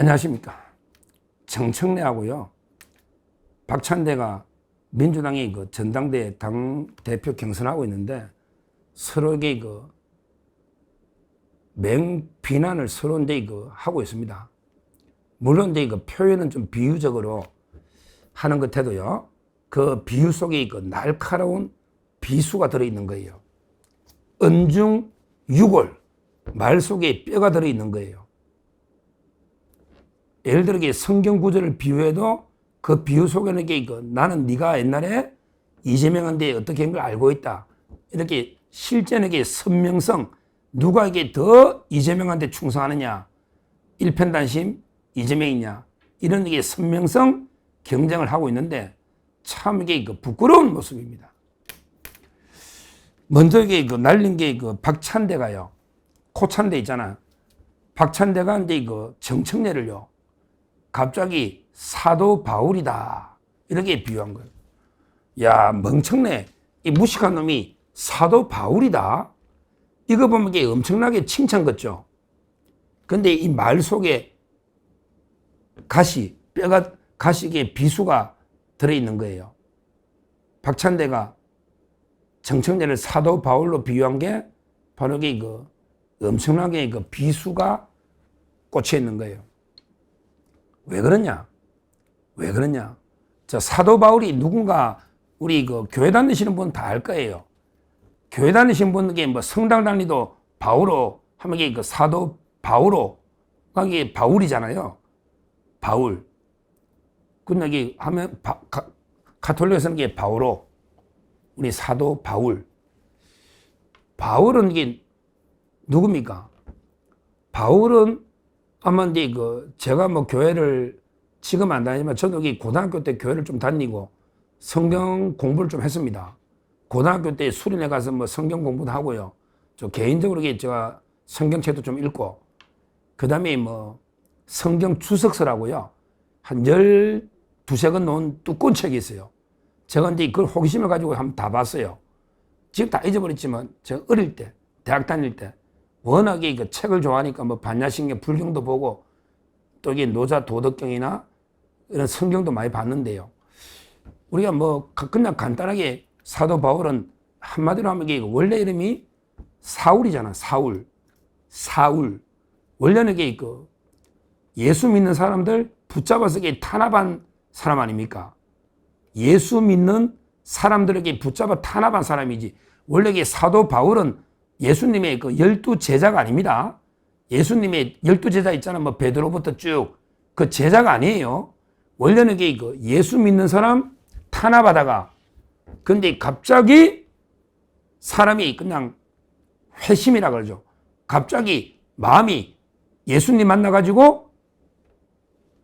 안녕하십니까. 정청래하고요. 박찬대가 민주당이 그 전당대 당 대표 경선하고 있는데 서로에게 그 맹비난을 서로인데 그 하고 있습니다. 물론 이제 그 표현은 좀 비유적으로 하는 것 해도요. 그 비유 속에 그 날카로운 비수가 들어있는 거예요. 은중 유골, 말 속에 뼈가 들어있는 거예요. 예를 들어 성경 구절을 비유해도 그 비유 속에는 이게 그 나는 네가 옛날에 이재명한테 어떻게 한 걸 알고 있다. 이렇게 실제는 이게 선명성 누가 이게 더 이재명한테 충성하느냐 일편단심 이재명이냐 이런 이게 선명성 경쟁을 하고 있는데 참 이게 그 부끄러운 모습입니다. 먼저 이게 그 날린 게 그 박찬대가요. 코찬대 있잖아. 박찬대가 이제 그 정청래를요. 갑자기 사도 바울이다. 이렇게 비유한 거예요. 야, 멍청네. 이 무식한 놈이 사도 바울이다. 이거 보면 이게 엄청나게 칭찬 같죠? 근데 이 말 속에 가시, 뼈가, 가시에 비수가 들어있는 거예요. 박찬대가 정청래를 사도 바울로 비유한 게 바로 이게 그 엄청나게 그 비수가 꽂혀 있는 거예요. 왜 그러냐? 왜 그러냐? 저 사도 바울이 누군가 우리 그 교회 다니시는 분 다 알 거예요. 교회 다니시는 분에게 뭐 성당 다니도 바울로 하면 그 사도 바울로 이게 바울이잖아요. 바울. 근데 이게 하면 바, 가, 가톨릭에서는 이게 바울로 우리 사도 바울. 바울은 이게 누굽니까? 바울은 아마 이제 그 제가 뭐 교회를 지금 안 다니지만 저도 여기 고등학교 때 교회를 좀 다니고 성경 공부를 좀 했습니다. 고등학교 때 수련회 가서 뭐 성경 공부도 하고요. 저 개인적으로 제가 성경책도 좀 읽고 그 다음에 뭐 성경 주석서라고요. 한 열두세 권 놓은 두꺼운 책이 있어요. 제가 이제 그걸 호기심을 가지고 한번 다 봤어요. 지금 다 잊어버렸지만 제가 어릴 때, 대학 다닐 때 워낙에 그 책을 좋아하니까 뭐 반야신경 불경도 보고 또 이게 노자 도덕경이나 이런 성경도 많이 봤는데요. 우리가 뭐 그냥 간단하게 사도 바울은 한마디로 하면 이게 원래 이름이 사울이잖아. 사울. 사울. 원래는 이게 그 예수 믿는 사람들 붙잡아서 이게 탄압한 사람 아닙니까? 예수 믿는 사람들에게 붙잡아 탄압한 사람이지. 원래 이게 사도 바울은 예수님의 그 열두 제자가 아닙니다. 예수님의 열두 제자 있잖아. 뭐 베드로부터 쭉 그 제자가 아니에요. 원래는 그 예수 믿는 사람 탄압하다가 근데 갑자기 사람이 그냥 회심이라 그러죠. 갑자기 마음이 예수님 만나가지고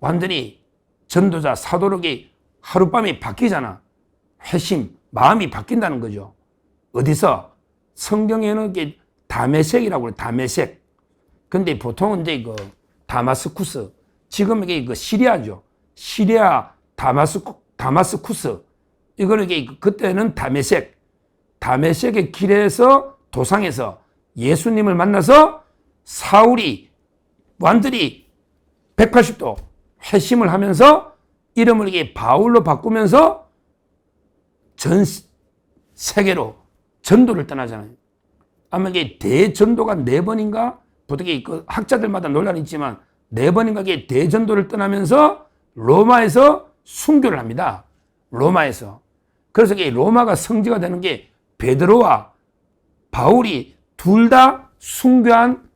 완전히 전도자 사도록이 하룻밤에 바뀌잖아. 회심, 마음이 바뀐다는 거죠. 어디서? 성경에는 이게 다메섹이라고 그래, 다메섹. 근데 보통은 이제 그 다마스쿠스, 지금 이게 그 시리아죠. 시리아 다마스쿠, 다마스쿠스. 이거는 이게 그때는 다메섹. 다메섹의 길에서 도상에서 예수님을 만나서 사울이 완전히 180도 회심을 하면서 이름을 이게 바울로 바꾸면서 전 세계로 전도를 떠나잖아요. 아마 이게 대전도가 네 번인가? 보통 그 학자들마다 논란이 있지만 네 번인가 이게 대전도를 떠나면서 로마에서 순교를 합니다. 로마에서. 그래서 이게 로마가 성지가 되는 게 베드로와 바울이 둘 다 순교한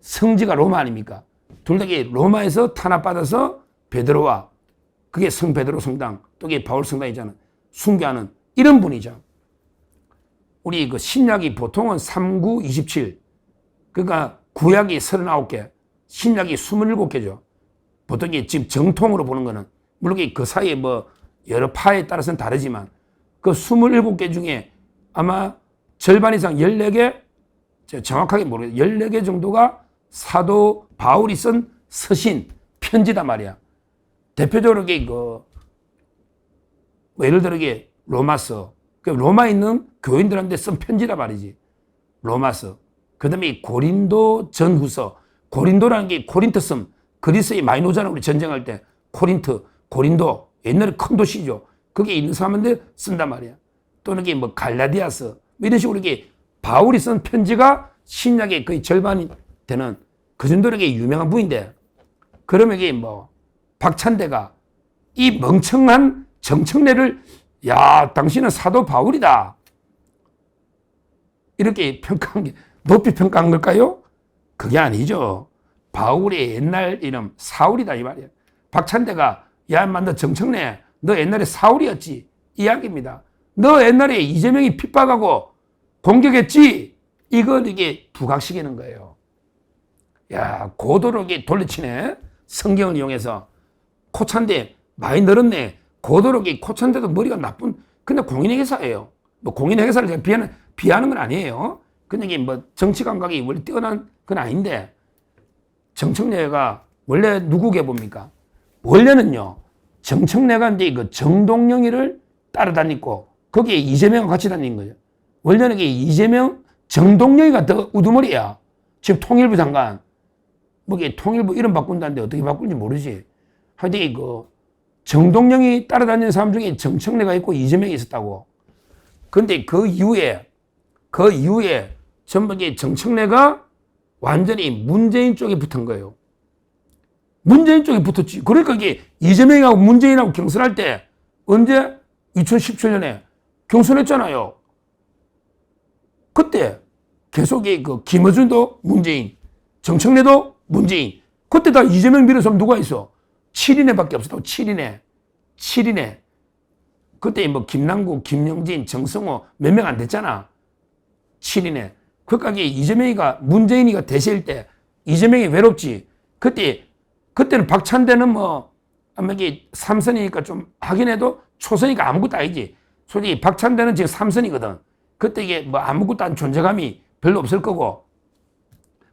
성지가 로마 아닙니까? 둘다 로마에서 탄압받아서 베드로와 그게 성 베드로 성당 또 이게 바울 성당이잖아. 순교하는 이런 분이죠. 우리 그 신약이 보통은 39, 27. 그러니까 구약이 39개, 신약이 27개죠. 보통 이 지금 정통으로 보는 거는 물론 그 사이에 뭐 여러 파에 따라서는 다르지만 그 27개 중에 아마 절반 이상 14개, 정확하게 모르겠어요. 14개 정도가 사도 바울이 쓴 서신, 편지다 말이야. 대표적으로 그, 뭐 예를 들어 이게 로마서, 그 로마에 있는 교인들한테 쓴 편지라 말이지. 로마서. 그 다음에 고린도 전후서. 고린도라는 게 고린토섬, 그리스에 많이 노잖아 우리 전쟁할 때 코린트, 고린도 옛날에 큰 도시죠. 거기에 있는 사람들 쓴단 말이야. 또는 이게 뭐 갈라디아스 뭐 이런 식으로 이게 바울이 쓴 편지가 신약의 거의 절반이 되는 그 정도로 이게 유명한 분인데 그러면 이게 뭐 박찬대가 이 멍청한 정청래를 야 당신은 사도 바울이다 이렇게 평가한 게 높이 평가한 걸까요? 그게 아니죠. 바울의 옛날 이름 사울이다 이 말이야. 박찬대가 야 인마 너 정청래 너 옛날에 사울이었지 이야기입니다. 너 옛날에 이재명이 핍박하고 공격했지 이걸 이게 부각시키는 거예요. 야 고도로 이게 돌려치네 성경을 이용해서 코찬대 많이 늘었네 고도로 이게 코찬대도 머리가 나쁜 근데 공인회계사예요. 뭐 공인회계사를 제가 비하는 비하는 건 아니에요. 근데 이게 뭐 정치 감각이 원래 뛰어난 건 아닌데 정청래가 원래 누구 계봅니까? 원래는요, 정청래가 이제 그 정동영이를 따라다니고 거기에 이재명과 같이 다닌 거죠. 원래는 이게 이재명, 정동영이가 더 우두머리야. 지금 통일부 장관. 뭐 이게 통일부 이름 바꾼다는데 어떻게 바꿀지 모르지. 하여튼 그 정동영이 따라다니는 사람 중에 정청래가 있고 이재명이 있었다고. 근데 그 이후에 그 이후에 이게 정청래가 완전히 문재인 쪽에 붙은 거예요. 문재인 쪽에 붙었지. 그러니까 이게 이재명하고 문재인하고 경선할 때 언제 2017년에 경선했잖아요. 그때 계속 그 김어준도 문재인, 정청래도 문재인. 그때 다 이재명 밀어서 누가 있어? 7인회밖에 없었다고 7인회. 7인회. 그때 뭐 김남국, 김영진, 정성호 몇 명 안 됐잖아. 7인회. 그까지 이재명이가 문재인이가 대세일 때 이재명이 외롭지. 그때 그때는 박찬대는 뭐 이게 삼선이니까 좀 하긴 해도 초선이니까 아무것도 아니지. 솔직히 박찬대는 지금 삼선이거든. 그때 이게 뭐 아무것도 안 존재감이 별로 없을 거고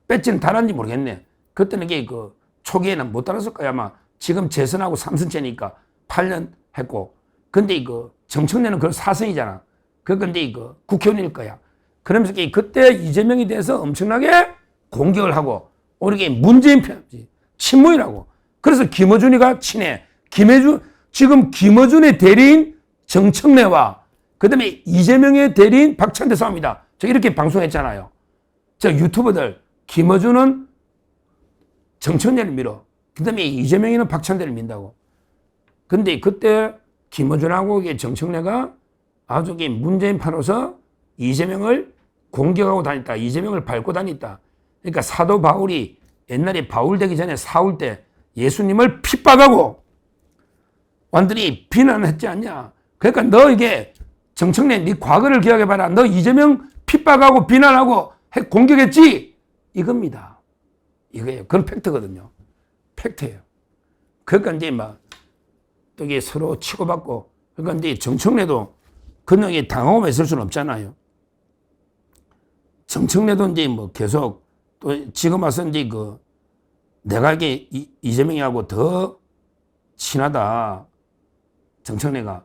배지는 달았는지 모르겠네. 그때는 이게 그 초기에는 못 달았을 거야 아마. 지금 재선하고 삼선째니까 8년 했고. 근데 이거 정청래는 그 사선이잖아. 그 근데 이거 국회의원일 거야. 그러면서 그때 이재명에 대해서 엄청나게 공격을 하고 우리게 문재인 편이지 친문이라고. 그래서 김어준이가 친해. 김해준 지금 김어준의 대리인 정청래와 그다음에 이재명의 대리인 박찬대 싸움이다. 저 이렇게 방송했잖아요. 저 유튜버들 김어준은 정청래를 밀어. 그다음에 이재명이는 박찬대를 민다고. 근데 그때 김어준하고 정청래가 아주 문재인 판로서 이재명을 공격하고 다녔다. 이재명을 밟고 다녔다. 그러니까 사도 바울이 옛날에 바울 되기 전에 사울 때 예수님을 핍박하고 완전히 비난했지 않냐. 그러니까 너 이게 정청래 네 과거를 기억해봐라. 너 이재명 핍박하고 비난하고 공격했지? 이겁니다. 이거예요. 그건 팩트거든요. 팩트예요. 그러니까 이제 막, 또 이게 서로 치고받고, 그러니까 이제 정청래도 그놈이 당하고만 있을 수는 없잖아요. 정청래도 이제 뭐 계속 또 지금 와서 이제 그 내가 이게 이, 이재명이하고 더 친하다. 정청래가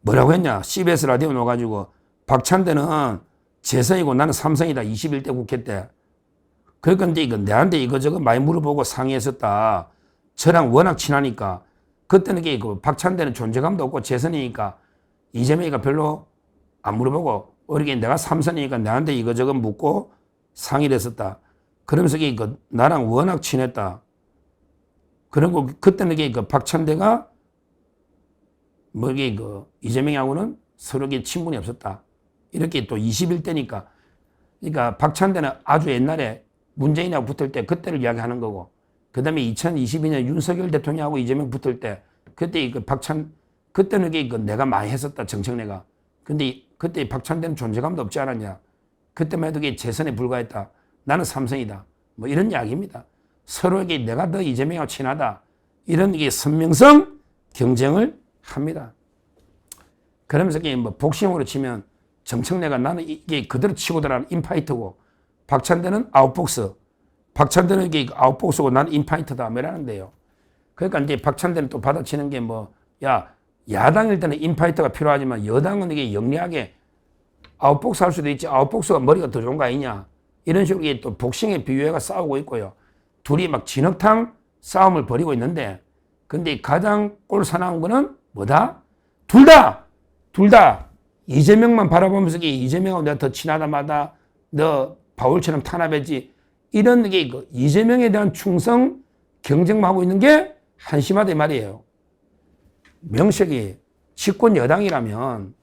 뭐라고 했냐. CBS 라디오 넣어가지고 박찬대는 재선이고 나는 삼성이다. 21대 국회 때. 그러니까 이제 이거 내한테 이거저거 많이 물어보고 상의했었다. 저랑 워낙 친하니까 그때는 그 박찬대는 존재감도 없고 재선이니까 이재명이가 별로 안 물어보고 어리게 내가 삼선이니까 내한테 이거저거 묻고 상의를 했었다. 그러면서 이게 그 나랑 워낙 친했다. 그리고 그때는 이게 그 박찬대가 뭐 이게 그 이재명하고는 서로 이 친분이 없었다. 이렇게 또 21대니까. 그러니까 박찬대는 아주 옛날에 문재인하고 붙을 때 그때를 이야기하는 거고 그 다음에 2022년 윤석열 대통령하고 이재명 붙을 때 그때 그 박찬 그때는 이게 그 내가 많이 했었다 정청래가 근데 그때 박찬대는 존재감도 없지 않았냐. 그때만 해도 재선에 불과했다. 나는 삼성이다. 뭐 이런 이야기입니다. 서로에게 내가 더 이재명하고 친하다. 이런 게 선명성 경쟁을 합니다. 그러면서 뭐 복싱으로 치면 정청래가 나는 이게 그대로 치고 들어가는 인파이터고 박찬대는 아웃복스. 박찬대는 이게 아웃복스고 나는 인파이터다. 뭐라는데요. 그러니까 이제 박찬대는 또 받아치는 게 뭐, 야, 야당일 때는 인파이터가 필요하지만 여당은 이게 영리하게 아웃복스 할 수도 있지. 아웃복스가 머리가 더 좋은 거 아니냐. 이런 식으로 또 복싱에 비유해가 싸우고 있고요. 둘이 막 진흙탕 싸움을 벌이고 있는데 근데 가장 꼴사나운 거는 뭐다? 둘 다! 둘 다 이재명만 바라보면서 이게 이재명하고 내가 더 친하다 마다 너 바울처럼 탄압했지 이런 게 이거 이재명에 대한 충성 경쟁만 하고 있는 게 한심하다 이 말이에요. 명색이 집권 여당이라면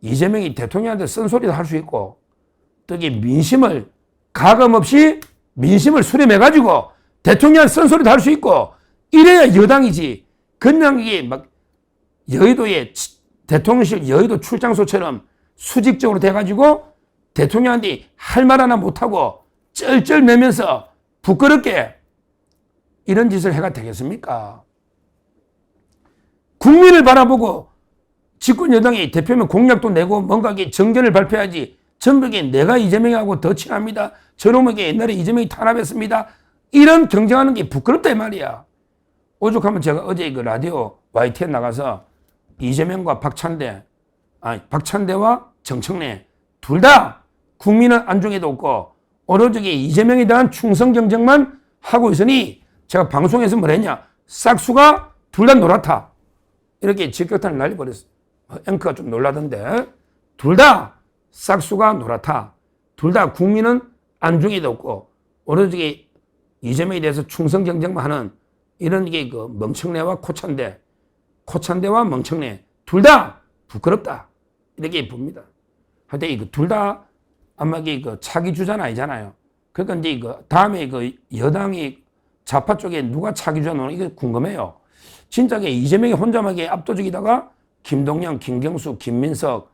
이재명이 대통령한테 쓴소리도 할 수 있고 또 이게 민심을 가감 없이 민심을 수렴해가지고 대통령한테 쓴소리도 할 수 있고 이래야 여당이지. 이게 막 여의도에 대통령실 여의도 출장소처럼 수직적으로 돼가지고 대통령한테 할 말 하나 못하고 쩔쩔매면서 부끄럽게 이런 짓을 해가 되겠습니까? 국민을 바라보고 집권 여당이 대표면 공약도 내고 뭔가 정견을 발표하지 전부게 내가 이재명하고 더 친합니다. 저놈에게 옛날에 이재명이 탄압했습니다. 이런 경쟁하는 게 부끄럽다 이 말이야. 오죽하면 제가 어제 그 라디오 YTN 나가서 이재명과 박찬대, 아니 박찬대와 정청래 둘 다 국민은 안중에도 없고 오로지 이재명에 대한 충성 경쟁만 하고 있으니 제가 방송에서 뭘 했냐 싹수가 둘 다 노랗다 이렇게 직격탄을 날려버렸어 앵커가 좀 놀라던데 둘 다 싹수가 노랗다 둘 다 국민은 안중에도 없고 오로지 이재명에 대해서 충성 경쟁만 하는 이런 게 그 멍청내와 코찬대, 코찬대와 멍청내 둘 다 부끄럽다 이렇게 봅니다. 하여튼 이거 둘 다 아마 그 차기 주자는 아니잖아요. 그러니까 이제 그 다음에 그 여당이 좌파 쪽에 누가 차기 주자 노는 이게 궁금해요. 진짜게 이재명이 혼자만게 압도적이다가 김동연, 김경수, 김민석,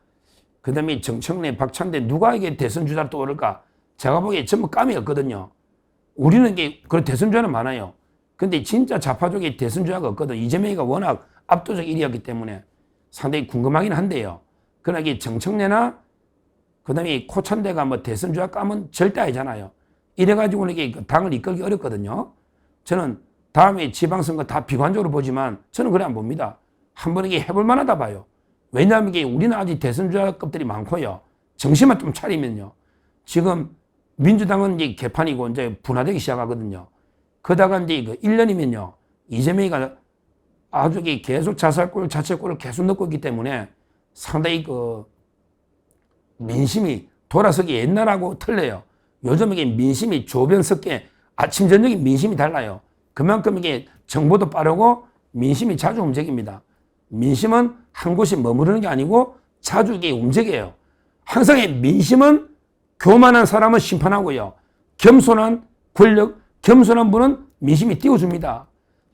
그 다음에 정청래, 박찬대 누가 이게 대선 주자로 떠오를까? 제가 보기에 전부 까미였거든요. 우리는 이게 그 대선 주자는 많아요. 근데 진짜 좌파적인 대선 주자가 없거든. 이재명이가 워낙 압도적 1위였기 때문에 상당히 궁금하긴 한데요. 그러나 이게 정청래나 그 다음에 코천대가 뭐 대선 주자 까면 절대 아니잖아요. 이래가지고는 이게 그 당을 이끌기 어렵거든요. 저는 다음에 지방선거 다 비관적으로 보지만 저는 그래 안 봅니다. 한 번 이게 해볼 만하다 봐요. 왜냐하면 이게 우리는 아직 대선 주자급들이 많고요. 정신만 좀 차리면요. 지금 민주당은 이제 개판이고 이제 분화되기 시작하거든요. 그다가 이제 그 1년이면요. 이재명이가 아주 계속 자살골, 자책골을 계속 넣고 있기 때문에 상당히 그 민심이 돌아서기 옛날하고 틀려요. 요즘 이게 민심이 조변 섞게 아침, 저녁에 민심이 달라요. 그만큼 이게 정보도 빠르고 민심이 자주 움직입니다. 민심은 한 곳에 머무르는 게 아니고 자주 이게 움직여요. 항상 민심은 교만한 사람은 심판하고요. 겸손한 권력, 겸손한 분은 민심이 띄워줍니다.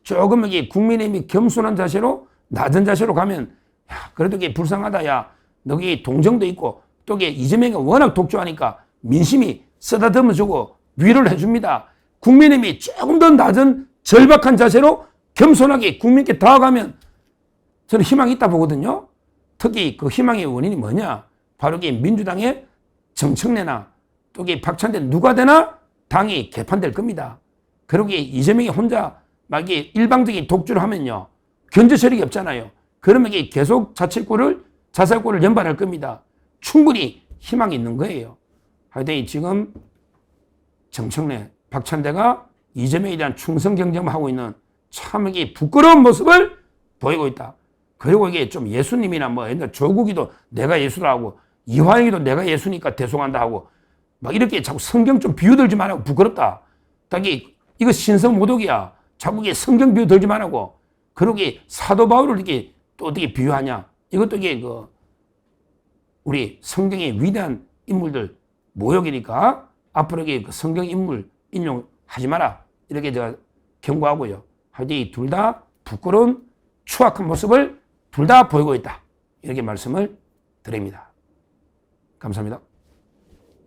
조금 이게 국민의힘이 겸손한 자세로 낮은 자세로 가면 야 그래도 이게 불쌍하다 야 너기 동정도 있고 또 이게 이재명이 워낙 독주하니까 민심이 쓰다듬어 주고 위로를 해줍니다. 국민의힘이 조금 더 낮은 절박한 자세로 겸손하게 국민께 다가가면 저는 희망이 있다 보거든요. 특히 그 희망의 원인이 뭐냐? 바로 이 민주당의 정청래나 또 이게 박찬대 누가 되나 당이 개판될 겁니다. 그러고 이재명이 혼자 막 이게 일방적인 독주를 하면요. 견제 세력이 없잖아요. 그러면 이게 계속 자책골을, 자살골을 연발할 겁니다. 충분히 희망이 있는 거예요. 하여튼 지금 정청래, 박찬대가 이재명에 대한 충성 경쟁을 하고 있는 참 이게 부끄러운 모습을 보이고 있다. 그리고 이게 좀 예수님이나 뭐 옛날 조국이도 내가 예수라고 이화영이도 내가 예수니까 대송한다 하고 막 이렇게 자꾸 성경 좀 비유들지 말라고 부끄럽다. 딱이 이거 신성 모독이야. 자꾸 이게 성경 비유 들지 말라고. 그러게 사도 바울을 이렇게 또 어떻게 비유하냐. 이것도 이게 그 우리 성경의 위대한 인물들 모욕이니까 앞으로 이게 그 성경 인물 인용하지 마라. 이렇게 제가 경고하고요. 하여튼 이둘 다 부끄러운 추악한 모습을 둘 다 보이고 있다. 이렇게 말씀을 드립니다. 감사합니다.